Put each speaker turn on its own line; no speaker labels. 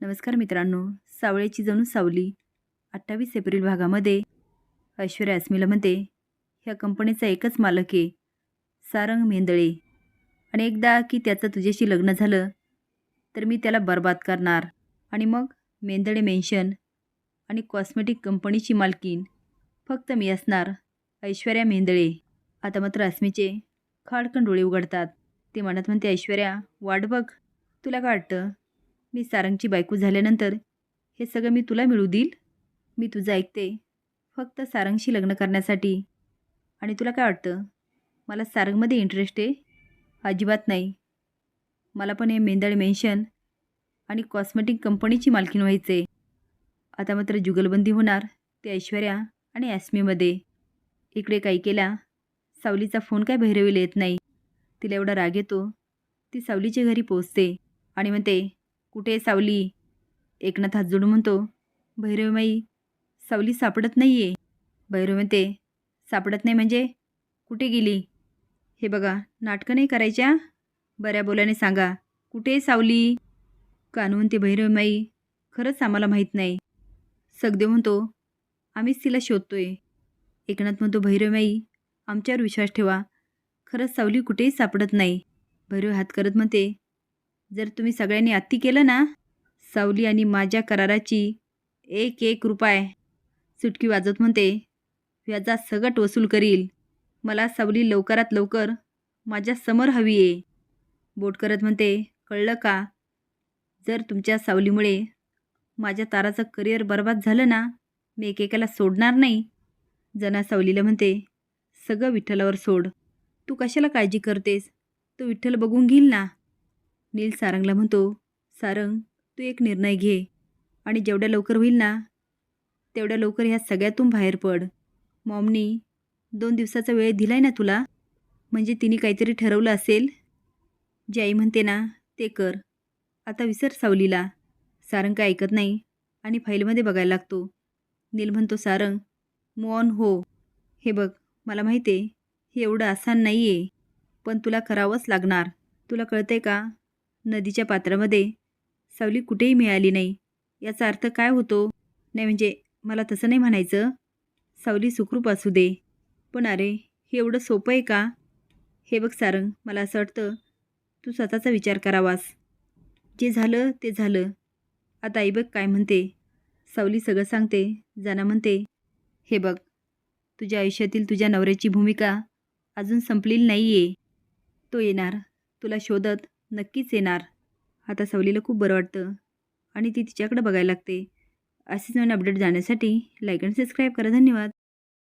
नमस्कार मित्रांनो सावळ्याची जणू सावली अठ्ठावीस एप्रिल भागामध्ये ऐश्वर्या अस्मिला म्हणते ह्या कंपनीचा एकच मालक आहे सारंग मेंदळे. आणि एकदा की त्याचं तुझ्याशी लग्न झालं तर मी त्याला बर्बाद करणार. आणि मग मेंदळे मेन्शन आणि कॉस्मेटिक कंपनीची मालकीन फक्त मी असणार ऐश्वर्या मेंदळे. आता मात्र अस्मीचे खाडकन डोळे उघडतात. ते म्हणत म्हणते ऐश्वर्या वाट बघ. तुला काय वाटतं? मी सारंगची बायको झाल्यानंतर हे सगळं मी तुला मिळू देईल. मी तुझं ऐकते. फक्त सारंगशी लग्न करण्यासाठी. आणि तुला काय वाटतं? मला सारंगमध्ये इंटरेस्ट आहे? अजिबात नाही. मला पण हे मेंदळ मेन्शन आणि कॉस्मेटिक कंपनीची मालकीण व्हायचं आहे आता मात्र जुगलबंदी होणार ते ऐश्वर्या आणि ॲस्मीमध्ये इकडे काही केला सावलीचा फोन काय भैरवीला येत नाही. तिला एवढा राग येतो. ती सावलीच्या घरी पोचते आणि म्हणते कुठे आहे सावली? एकनाथ हात जोडून म्हणतो भैरवमाई सावली सापडत नाही आहे भैरव म्हणते सापडत नाही म्हणजे? कुठे गेली? हे बघा नाटकं नाही करायच्या? बऱ्या बोलाने सांगा कुठे आहे सावली? कानू म्हणते भैरवमाई खरंच आम्हाला माहीत नाही. सगदेव म्हणतो आम्हीच तिला शोधतोय. एकनाथ म्हणतो भैरवमाई आमच्यावर विश्वास ठेवा. खरंच सावली कुठेही सापडत नाही. भैरव हात करत म्हणते जर तुम्ही सगळ्यांनी आत्ती केलं ना सावली आणि माझ्या कराराची एक एक रुपये सुटकी वाजत म्हणते व्याजा सगट वसूल करील. मला सावली लवकरात लवकर माझ्यासमोर हवी आहे. बोट करत म्हणते कळलं का? जर तुमच्या सावलीमुळे माझ्या ताराचं करिअर बर्बाद झालं ना मी एकेकाला सोडणार नाही. जना सावलीला म्हणते सगळं विठ्ठलावर सोड. तू कशाला काळजी करतेस? तो विठ्ठल बघून घेईल ना. नील सारंगला म्हणतो सारंग तू एक निर्णय घे आणि जेवढ्या लवकर होईल ना तेवढ्या लवकर ह्या सगळ्यातून बाहेर पड. मॉमनी दोन दिवसाचा वेळ दिला आहे ना तुला? म्हणजे तिने काहीतरी ठरवलं असेल? जे आई म्हणते ना ते कर. आता विसर सावलीला. सारंग काय ऐकत नाही आणि फाईलमध्ये बघायला लागतो. नील म्हणतो सारंग मॉन ऑन हो. हे बघ मला माहिती आहे हे एवढं आसान नाही आहे पण तुला करावंच लागणार. तुला कळतंय का? नदीच्या पात्रामध्ये सावली कुठेही मिळाली नाही. याचा अर्थ काय होतो? नाही म्हणजे मला तसं नाही म्हणायचं. सावली सुखरूप असू दे. पण अरे हे एवढं सोपं आहे का? हे बघ सारंग मला असं वाटतं तू स्वतःचा विचार करावास. जे झालं ते झालं. आता आई बघ काय म्हणते. सावली सगळं सांगते जाना म्हणते. हे बघ तुझ्या आयुष्यातील तुझ्या नवऱ्याची भूमिका अजून संपलेली नाही आहे तो येणार तुला शोधत नक्कीच येणार. आता सावलीला खूप बरं वाटतं. आणि ती तिच्याकडे बघायला लागते. असेच नवीन अपडेट जाण्यासाठी लाईक अँड सबस्क्राईब करा. धन्यवाद.